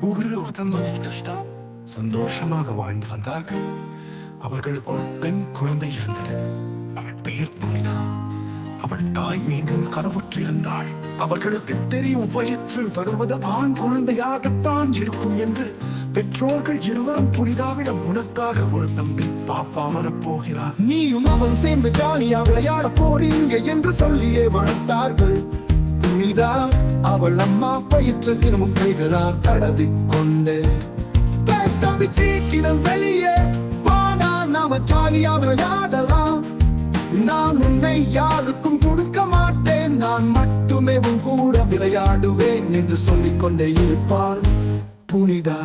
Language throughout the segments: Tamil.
ஊரில் ஒரு சந்தோஷமாக வாழ்ந்து வந்தார்கள். அவர்களுக்கு ஒரு பெண் குழந்தை இருந்தது. அவள் பெயர் புனிதா அவள் தாய் மீண்டும் கதவுற்றிருந்தாள் அவர்களுக்கு தெரியும் வயிற்றில் வருவது ஆண் குழந்தையாகத்தான் இருக்கும் என்று பெற்றோர்கள் இருவரும் புனிதாவிடம் உனக்காக ஒரு தம்பி பாப்பா வரப்போகிறார். நீயும் அவன் சேர்ந்து ஜாலியா விளையாட போறீங்க என்று சொல்லியே வளர்த்தார்கள். செய்தார் அவள் அம்மா பயிற்று தினமும் கைகளால் தடவி கொண்டு தம்பி சீக்கிரம் வெளியே பாடா நாம ஜாலியா விளையாடலாம். நான் உன்னை யாருக்கும் கொடுக்க மாட்டேன். நான் மட்டுமே உன் கூட விளையாடுவேன் என்று சொல்லிக் கொண்டே இருப்பாள். புனிதா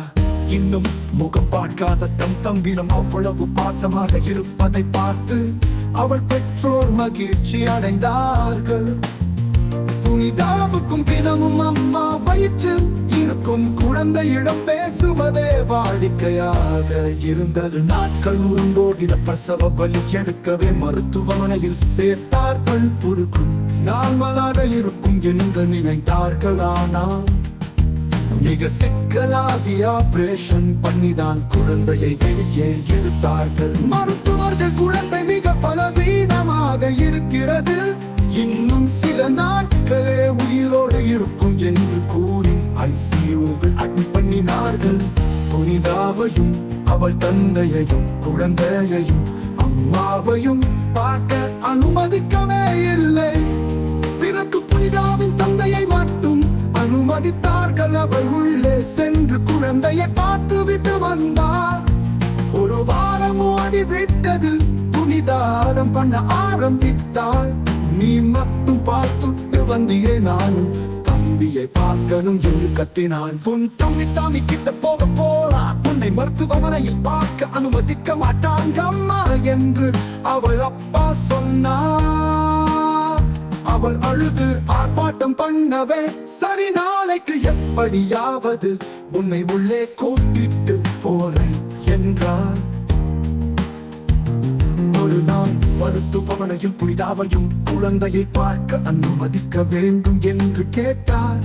இன்னும் முகம் பார்க்காத தம் தம்பிடம் அவ்வளவு பாசமாக இருப்பதை பார்த்து அவள் பெற்றோர் மகிழ்ச்சி அடைந்தார்கள். புனிதாவுக்கும் தினமும் அம்மா வயிற்றில் இருக்கும் குழந்தையிடம் பேசுவதே வாடிக்கையாக இருந்தது. நாட்கள் உருண்டோடின பிரசவ வலி எடுக்கவே மருத்துவமனையில் சேர்த்தார்கள். பொறுக்கும் நார்மலாக இருக்கும் என்று நினைத்தார்கள் ஆனால் மிக சிக்கலாகி ஆபரேஷன் பண்ணிதான் குழந்தையை வெளியே எடுத்தார்கள். மருத்துவர்கள் குழந்தை மிக பலவீனமாக இருக்கிறது. இன்னும் சில நாட்களே உயிரோடு இருக்கும் என்று கூறி ஐசியூவில் அட்மிட் பண்ணினார்கள். புனிதாவையும் அவள் தந்தையையும் குழந்தையையும் அம்மாவையும் பார்க்க அனுமதிக்கவே இல்லை. பிறகு புனிதாவின் தந்தையை மட்டும் அனுமதித்தார்கள். அவள் உள்ளே சென்று குழந்தையை பார்த்து விட்டு வந்தார் ஒரு வாரம் ஓடி விட்டது புனிதாரம் பண்ண ஆரம்பித்தாள். நீ மட்டும் பார்த்துட்டு வந்தியே நானும். தம்பியை பார்க்கணும் என்று கத்தினான். உன் தம்பி சாமி கிட்ட போக போறா. உன்னை மருத்துவமனையில் பார்க்க அனுமதிக்க மாட்டாங்க அம்மா என்று அவள் அப்பா சொன்னார் அவள் அழுது ஆர்ப்பாட்டம் பண்ணவே சரி நாளைக்கு எப்படியாவது உன்னை உள்ளே கூட்டிட்டு போறேன் என்றார். மருத்துவமனையில் புனிதாவையும் குழந்தையை பார்க்க அனுமதிக்க வேண்டும் என்று கேட்டார்.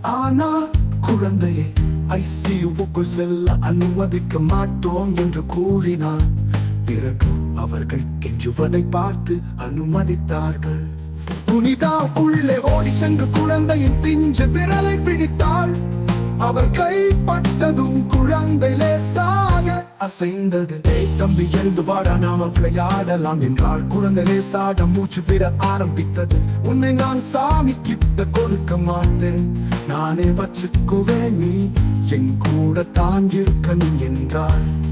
ஆனால் குழந்தையை ஐசியூவுக்குள் செல்ல அனுமதிக்க மாட்டோம் என்று கூறினார். பிறகு அவர்கள் கெஞ்சுவதை பார்த்து அனுமதித்தார்கள். புனிதா உள்ளே ஓடி சென்று குழந்தையின் பிஞ்சு விரலை பிடித்தாள். அவர் கைப்பட்டதும் குழந்தை லேசா அசைந்தது. "ஏய் தம்பி எழுந்து வாடா நாம விளையாடலாம் என்றாள். குழந்தை லேசாக மூச்சு விட ஆரம்பித்தது. உன்னை நான் சாமி கிட்ட கொடுக்க மாட்டேன். நானே வச்சுக்குவேன் நீ என் கூட தான் இருக்கணும் என்றாள்.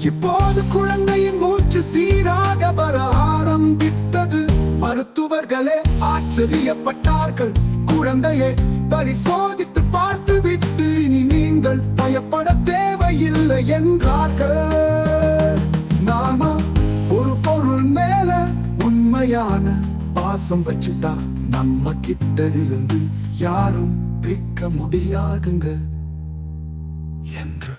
இப்போது குழந்தையின் மூச்சு சீராக வர ஆரம்பித்தது. மருத்துவர்களே ஆச்சரியப்பட்டார்கள். குழந்தையை பரிசோதித்து பார்த்து விட்டு இனி நீங்கள் பயப்பட தேவையில்லை என்றார்கள். நாம ஒரு பொருள் மேல உண்மையான பாசம் வச்சுட்டா நம்ம கிட்ட இருந்து யாரும் பிரிக்க முடியாதுங்க. என்று